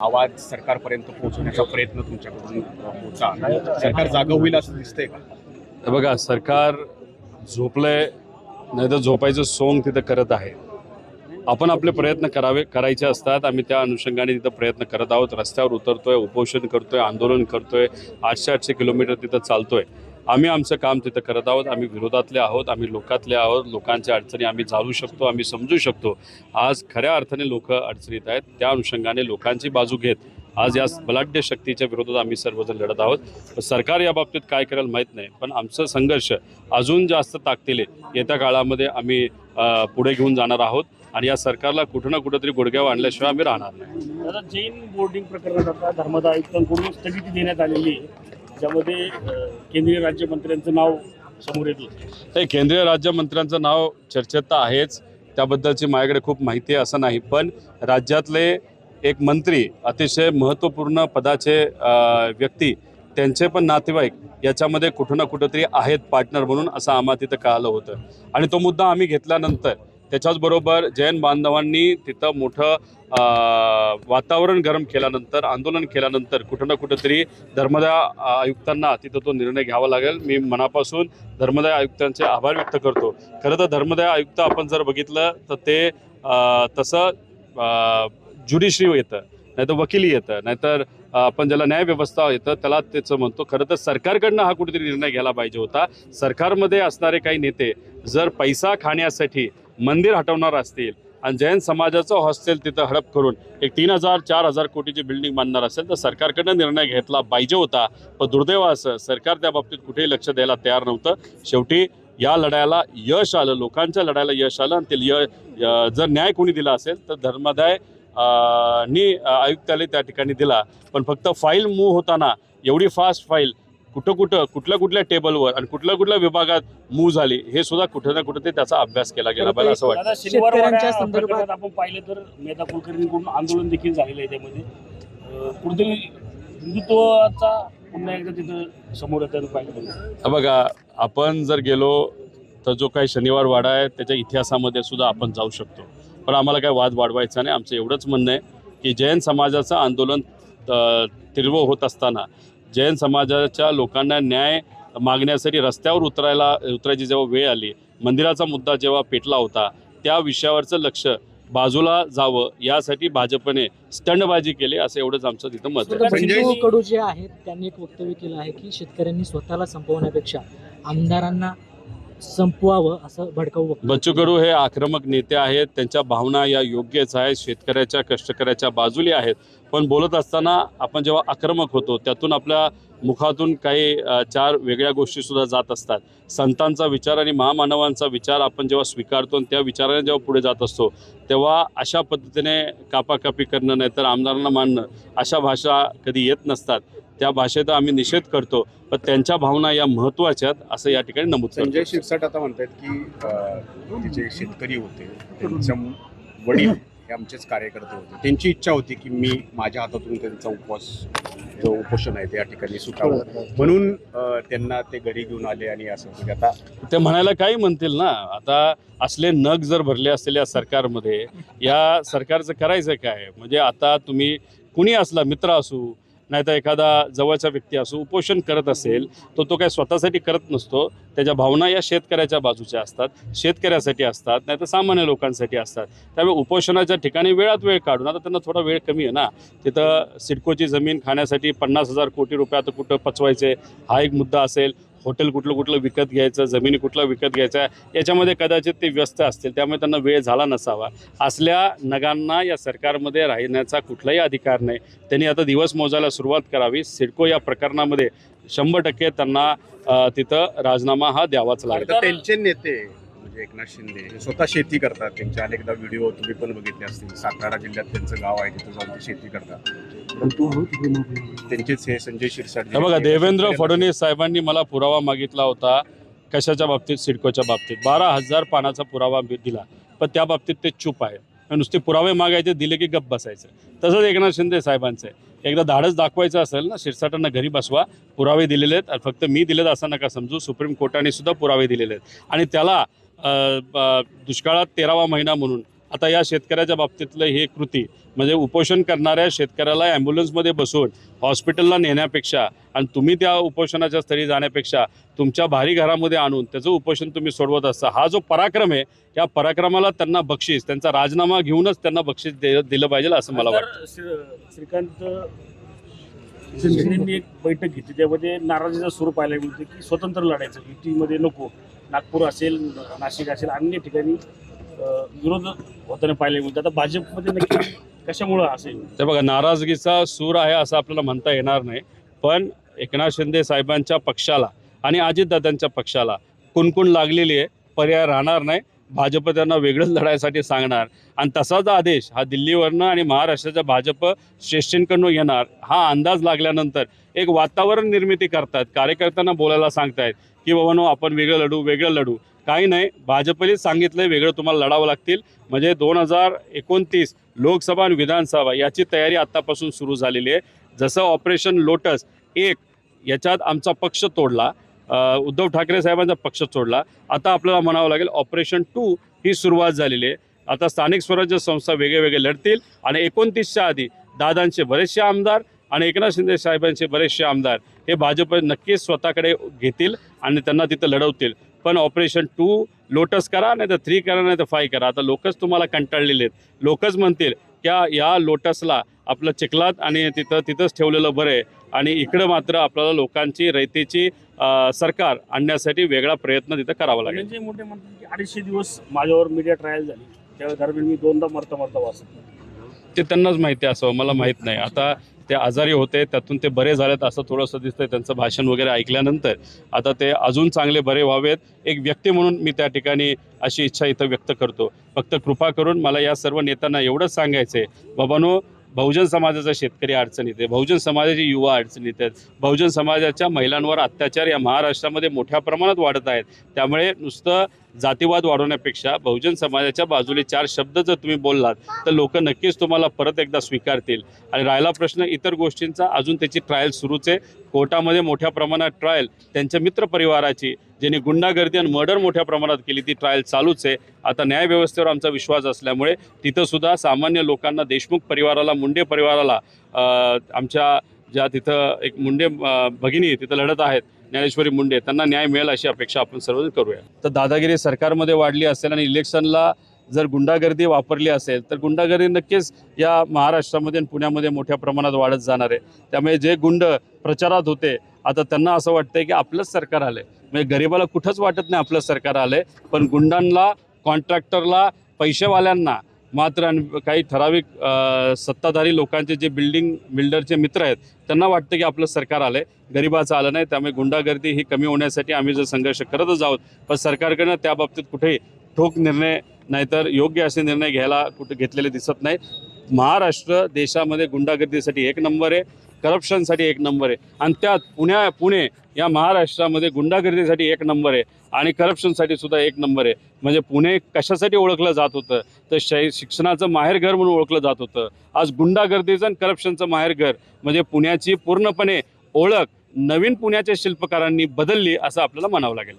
आवाज सरकारपर्यंत पोहोचवण्याचा प्रयत्न तुमच्याकडून होता सरकार जागा होईल असं दिसतंय का? बघा सरकार झोपलंय नाही तर झोपायचं सोंग तिथं करत आहे. आपण आपले प्रयत्न करावे करायचे असतात. आम्ही त्या अनुषंगाने तिथं प्रयत्न करत आहोत. रस्त्यावर उतरतोय उपोषण करतोय आंदोलन करतोय. आठशे आठशे किलोमीटर तिथं चालतोय. आम्ही आमचं काम तिथं करत आहोत. आम्ही विरोधातले आहोत. आम्ही लोकातले आहोत. लोकांच्या अडचणी आम्ही जाणू शकतो आम्ही समजू शकतो. आज खऱ्या अर्थाने लोक अडचणीत आहेत. त्या अनुषंगाने लोकांची बाजू घेत आज या बलाढ्य शक्तीच्या विरोधात आम्ही सर्वजण लढत आहोत. सरकार या बाबतीत काय करेल माहीत नाही पण आमचं संघर्ष अजून जास्त ताकदीने येत्या काळामध्ये आम्ही पुढे घेऊन जाणार आहोत. आणि या सरकारला कुठं ना कुठंतरी गुडघ्यावर आणल्याशिवाय आम्ही राहणार नाही. दादा जैन बोर्डिंग प्रकरणात आता धर्मदा आयुक्तांकडून स्थगिती देण्यात आलेली आहे. ज्यामध्ये केंद्रीय राज्यमंत्र्यांचं नाव समोर येतं. हे केंद्रीय राज्यमंत्र्यांचं नाव चर्चेत तर आहेच. त्याबद्दलची माझ्याकडे खूप माहिती आहे असं नाही. पण राज्यातले एक मंत्री अतिशय महत्त्वपूर्ण पदाचे व्यक्ती त्यांचे पण नातेवाईक याच्यामध्ये कुठं ना कुठंतरी आहेत पार्टनर म्हणून असं आम्हाला तिथं कळालं होतं. आणि तो मुद्दा आम्ही घेतल्यानंतर त्याच्याचबरोबर जैन बांधवांनी तिथं मोठं वातावरण गरम केल्यानंतर आंदोलन केल्यानंतर कुठं ना कुठंतरी धर्मदाय आयुक्तांना तिथं तो निर्णय घ्यावा लागेल. मी मनापासून धर्मदाय आयुक्तांचे आभार व्यक्त करतो. खरं तर धर्मदाय आयुक्त आपण जर बघितलं तर ते तसं ज्युडिशरी येतं नाहीतर वकिली येतं नाहीतर आपण ज्याला न्यायव्यवस्था येतं त्याला त्याचं म्हणतो. खरं तर सरकारकडनं हा कुठेतरी निर्णय घ्यायला पाहिजे होता. सरकारमध्ये असणारे काही नेते जर पैसा खाण्यासाठी मंदिर हटवणार असतील आणि जैन समाजाचं हॉस्टेल तिथं हडप करून एक तीन हजार चार हजार कोटीची बिल्डिंग बांधणार असेल तर सरकारकडनं निर्णय घेतला पाहिजे होता. पण दुर्दैव असं सरकार त्या बाबतीत कुठेही लक्ष द्यायला तयार नव्हतं. शेवटी या लढ्याला यश आलं लोकांच्या लढ्याला यश आलं आणि ते य य- जर न्याय कोणी दिला असेल तर धर्मादाय नी आयुक्तालय त्या ठिकाणी दिला. पण फक्त फाईल मूव्ह होताना एवढी फास्ट फाईल कुठं कुठं कुठल्या कुठल्या टेबलवर आणि कुठल्या कुठल्या विभागात मूव्ह झाली हे सुद्धा कुठं ना कुठं ते त्याचा अभ्यास केला गेला पाहिजे असं वाटतं. दादा शनिवार शेतकऱ्यांच्या वाडा संदर्भात- प्रकरणात आपण पाहिलं तर मेधा कुलकर्णीकडून आंदोलन देखील झालेलं आहे त्यामध्ये. अं, कुठेतरी हिंदुत्वाचा पुन्हा एकदा तिथं समोर येताना पाहिलं हा बघा आपण जर गेलो तर जो काही शनिवार वाडा आहे त्याच्या इतिहासामध्ये सुद्धा आपण जाऊ शकतो. पण आम्हाला काय वाद वाढवायचा नाही. आमचं एवढंच म्हणणं आहे की जैन समाजाचं आंदोलन अ, तीव्र होत असताना जैन समाजाच्या लोकांना न्याय मागण्यासाठी रस्त्यावर उतरायला उतरायची जेव्हा वेळ आली मंदिराचा मुद्दा जेव्हा पेटला होता त्या विषयावरचं लक्ष बाजूला जावं यासाठी भाजपने स्टंडबाजी केली असं एवढंच आमचं तिथं मत आहे. संजय- बंडू कडू जे आहेत त्यांनी एक वक्तव्य केलं आहे की शेतकऱ्यांनी स्वतःला संपवण्यापेक्षा आमदारांना संपवावं असं भडकाऊ बच्चू कडू हे आक्रमक नेते आहेत. त्यांच्या भावना या योग्यच आहेत. शेतकऱ्याच्या कष्टकऱ्याच्या बाजूली आहेत. पण बोलत असताना आपण जेव्हा आक्रमक होतो त्यातून आपल्या मुखातून काही चार वेगळ्या गोष्टी सुद्धा जात असतात. संतांचा विचार आणि महामानवांचा विचार आपण जेव्हा स्वीकारतो आणि त्या विचाराने जेव्हा पुढे जात असतो तेव्हा अशा पद्धतीने कापाकापी करणं नाहीतर आमदारांना मानणं अशा भाषा कधी येत नसतात. त्या भाषेचा आम्ही निषेध करतो. पण त्यांच्या भावना या महत्त्वाच्या आहेत असं या ठिकाणी नमूद संजय शिरसाट आता म्हणतात की जे शेतकरी होते त्यांच्या वडील हे आमचेच कार्यकर्ते होते. त्यांची इच्छा होती की मी माझ्या हातातून त्यांचा उपवास जो उपोषण आहे ते या ठिकाणी सुटावं. म्हणून अं, त्यांना ते घरी घेऊन आले आणि असं म्हणजे आता ते म्हणायला काही म्हणतील ना आता असले नग जर भरले असतील या सरकारमध्ये या सरकारचं करायचं काय? म्हणजे आता तुम्ही कुणी असला मित्र असू नाहीतर एखादा जवळचा व्यक्ती असो उपोषण करत असेल तर तो काय स्वतःसाठी करत नसतो. त्याच्या भावना या शेतकऱ्याच्या बाजूच्या असतात शेतकऱ्यासाठी असतात नाहीतर सामान्य लोकांसाठी असतात. त्यामुळे उपोषणाच्या ठिकाणी वेळात वेळ काढून आता त्यांना थोडा वेळ कमी आहे ना. तिथं सिडकोची जमीन खाण्यासाठी पन्नास हजार कोटी रुपये आता कुठं पचवायचे हा एक मुद्दा असेल. हॉटेल कुठलं कुठलं विकत घ्यायचं जमिनी कुठलं विकत घ्यायचं याच्यामध्ये कदाचित ते व्यस्त असतील त्यामुळे त्यांना वेळ झाला नसावा. असल्या नगांना या सरकारमध्ये राहण्याचा कुठलाही अधिकार नाही. त्यांनी आता दिवस मोजायला सुरुवात करावी. सिडको या प्रकरणामध्ये शंभर टक्के त्यांना तिथं राजीनामा हा द्यावाच लागेल. त्यांचे नेते म्हणजे एकनाथ शिंदे हे स्वतः शेती करतात. त्यांचे अनेकदा व्हिडिओ तुम्ही पण बघितले असतील. सातारा जिल्ह्यात त्यांचं गाव आहे तिथं जाऊन ते शेती करतात. परंतु त्यांचेच हे संजय शिरसाट हे बघा देवेंद्र फडणवीस साहेबांनी मला पुरावा मागितला होता. कशाच्या बाबतीत? सिडकोच्या बाबतीत. बारा हजार पानाचा पुरावा मी दिला. पण त्या बाबतीत ते चूप आहे. नुसते पुरावे मागायचे दिले की गप्प बसायचं. तसंच एकनाथ शिंदे साहेबांचं. आहे एकदा धाडस दाखवायचं असेल ना शिरसाटांना घरी बसवा. पुरावे दिलेले आहेत. फक्त मी दिलेत असं नका समजू. सुप्रीम कोर्टाने सुद्धा पुरावे दिलेले आहेत. आणि त्याला दुष्काळात तेरावा महिना म्हणून. आता या शेतकऱ्याच्या बाबतीतलं ही कृती म्हणजे उपोषण करणाऱ्या शेतकऱ्याला ॲम्ब्युलन्समध्ये बसवून हॉस्पिटलला नेण्यापेक्षा आणि तुम्ही त्या उपोषणाच्या स्थळी जाण्यापेक्षा तुमच्या भारी घरामध्ये आणून त्याचं उपोषण तुम्ही सोडवत असता हा जो पराक्रम आहे या पराक्रमाला त्यांना बक्षीस त्यांचा राजीनामा घेऊनच त्यांना बक्षीस दे दिलं पाहिजे असं मला वाटतं. श्रीकांत शिंदेंनी एक बैठक घेतली त्यामध्ये नाराजीचा सूर पाहायला मिळते की स्वतंत्र लढायचं युतीमध्ये नको. नागपूर असेल नाशिक असेल अन्य ठिकाणी विरोध होताना पाहायला मिळतं आता भाजपमध्ये नक्की कशामुळं असेल? ते बघा नाराजगीचा सूर आहे असं आपल्याला म्हणता येणार नाही. पण एकनाथ शिंदे साहेबांच्या पक्षाला आणि अजितदादांच्या पक्षाला कुणकुण लागलेली आहे पर्याय राहणार नाही. भाजप त्यांना वेगळंच लढायसाठी सांगणार. आणि तसाच आदेश हा दिल्लीवरनं आणि महाराष्ट्राच्या भाजप श्रेष्ठींकडून येणार. हा अंदाज लागल्यानंतर एक वातावरण निर्मिती करतात. कार्यकर्त्यांना बोलायला सांगतायत. की बाबा आपण वेगळं लढू वेगळं लढू. काही नाही भाजपनेच आहे वेगळं तुम्हाला लढावं लागतील. म्हणजे दोन हजार एकोणतीस लोकसभा आणि विधानसभा याची तयारी आत्तापासून सुरू झालेली आहे. जसं ऑपरेशन लोटस एक याच्यात आमचा पक्ष तोडला. उद्धव ठाकरे साहेबांचा पक्ष तोडला. आता आपल्याला म्हणावं लागेल ऑपरेशन टू ही सुरुवात झालेली आहे. आता स्थानिक स्वराज्य संस्था वेगळे वेगळे लढतील. आणि एकोणतीसच्या आधी दादांचे बरेचसे आमदार आणि एकनाथ शिंदे साहेबांचे बरेचसे आमदार हे भाजप नक्कीच स्वतःकडे घेतील आणि त्यांना तिथं लढवतील. पण ऑपरेशन टू लोटस करा नाही तर थ्री करा नाही तर फाय करा. आता लोकच तुम्हाला कंटाळलेले आहेत. लोकच म्हणतील त्या या लोटसला आपलं चिखलात आणि तिथं तिथंच ठेवलेलं बरं आहे. आणि इकडं मात्र आपल्याला लोकांची रयतेची सरकार आणण्यासाठी वेगळा प्रयत्न तिथं करावा लागेल. धनंजय मोठे म्हणतात की अडीचशे दिवस माझ्यावर मीडिया ट्रायल झाली. त्या दरम्यान मी दोनदा मरता मरता वाचत ते त्यांनाच माहिती असावं मला माहीत नाही. आता ते आजारी होते त्यातून ते बरे झालेत असं थोडंसं दिसतंय त्यांचं भाषण वगैरे ऐकल्यानंतर. आता ते अजून चांगले बरे व्हावेत. एक व्यक्ती म्हणून मी त्या ठिकाणी अशी इच्छा इथं व्यक्त करतो. फक्त कृपा करून मला या सर्व नेत्यांना एवढंच सांगायचं आहे बाबानो बहुजन समाजाचा शेतकरी अडचणीत आहे. बहुजन समाजाचे युवा अडचणीत आहेत. बहुजन समाजाच्या महिलांवर अत्याचार या महाराष्ट्रामध्ये मोठ्या प्रमाणात वाढत आहेत. त्यामुळे नुसतं जातीवाद वाढवण्यापेक्षा बहुजन समाजाच्या बाजूने चार शब्द जर तुम्ही बोललात तर लोक नक्कीच तुम्हाला परत एकदा स्वीकारतील. आणि राहिला प्रश्न इतर गोष्टींचा अजून त्याची ट्रायल सुरूच आहे. कोर्टामध्ये मोठ्या प्रमाणात ट्रायल त्यांच्या मित्रपरिवाराची ज्यांनी गुंडागर्दी आणि मर्डर मोठ्या प्रमाणात केली ती ट्रायल चालूच आहे. आता न्यायव्यवस्थेवर आमचा विश्वास असल्यामुळे तिथंसुद्धा सामान्य लोकांना देशमुख परिवाराला मुंडे परिवाराला आमच्या ज्या तिथं एक मुंडे भगिनी तिथं लढत आहेत ज्ञानेश्वरी मुंडे त्यांना न्याय मिळेल अशी अपेक्षा आपण सर्वजण करूया. तर दादागिरी सरकारमध्ये वाढली असेल आणि इलेक्शनला जर गुंडागर्दी वापरली असेल तर गुंडागर्दी नक्कीच या महाराष्ट्रामध्ये आणि पुण्यामध्ये मोठ्या प्रमाणात वाढत जाणार आहे. त्यामुळे जे गुंड प्रचारात होते आता त्यांना असं वाटतंय की आपलंच सरकार आलंय. म्हणजे गरिबाला कुठंच वाटत नाही आपलं सरकार आलंय पण गुंडांना कॉन्ट्रॅक्टरला पैसेवाल्यांना मात्र आणि काही ठराविक सत्ताधारी लोकांचे जे बिल्डिंग बिल्डरचे मित्र आहेत त्यांना वाटतं की आपलं सरकार आलं आहे गरिबाचं आलं नाही त्यामुळे गुंडागर्दी ही कमी होण्यासाठी आम्ही जर संघर्ष करतच आहोत पण सरकारकडनं त्या बाबतीत कुठेही ठोक निर्णय नाहीतर योग्य असे निर्णय घ्यायला कुठे घेतलेले दिसत नाही. महाराष्ट्र देशामध्ये गुंडागर्दीसाठी एक नंबर आहे. करप्शनसाठी एक नंबर आहे. आणि त्यात पुण्या पुणे या महाराष्ट्रामध्ये गुंडागर्दीसाठी एक नंबर आहे. आणि करप्शनसाठी सुद्धा एक नंबर आहे. म्हणजे पुणे कशासाठी ओळखलं जात होतं? तर शै शिक्षणाचं माहेरघर म्हणून ओळखलं जात होतं. आज गुंडागर्दीचं आणि करप्शनचं माहेरघर म्हणजे पुण्याची पूर्णपणे ओळख नवीन पुण्याच्या शिल्पकारांनी बदलली असं आपल्याला म्हणावं लागेल.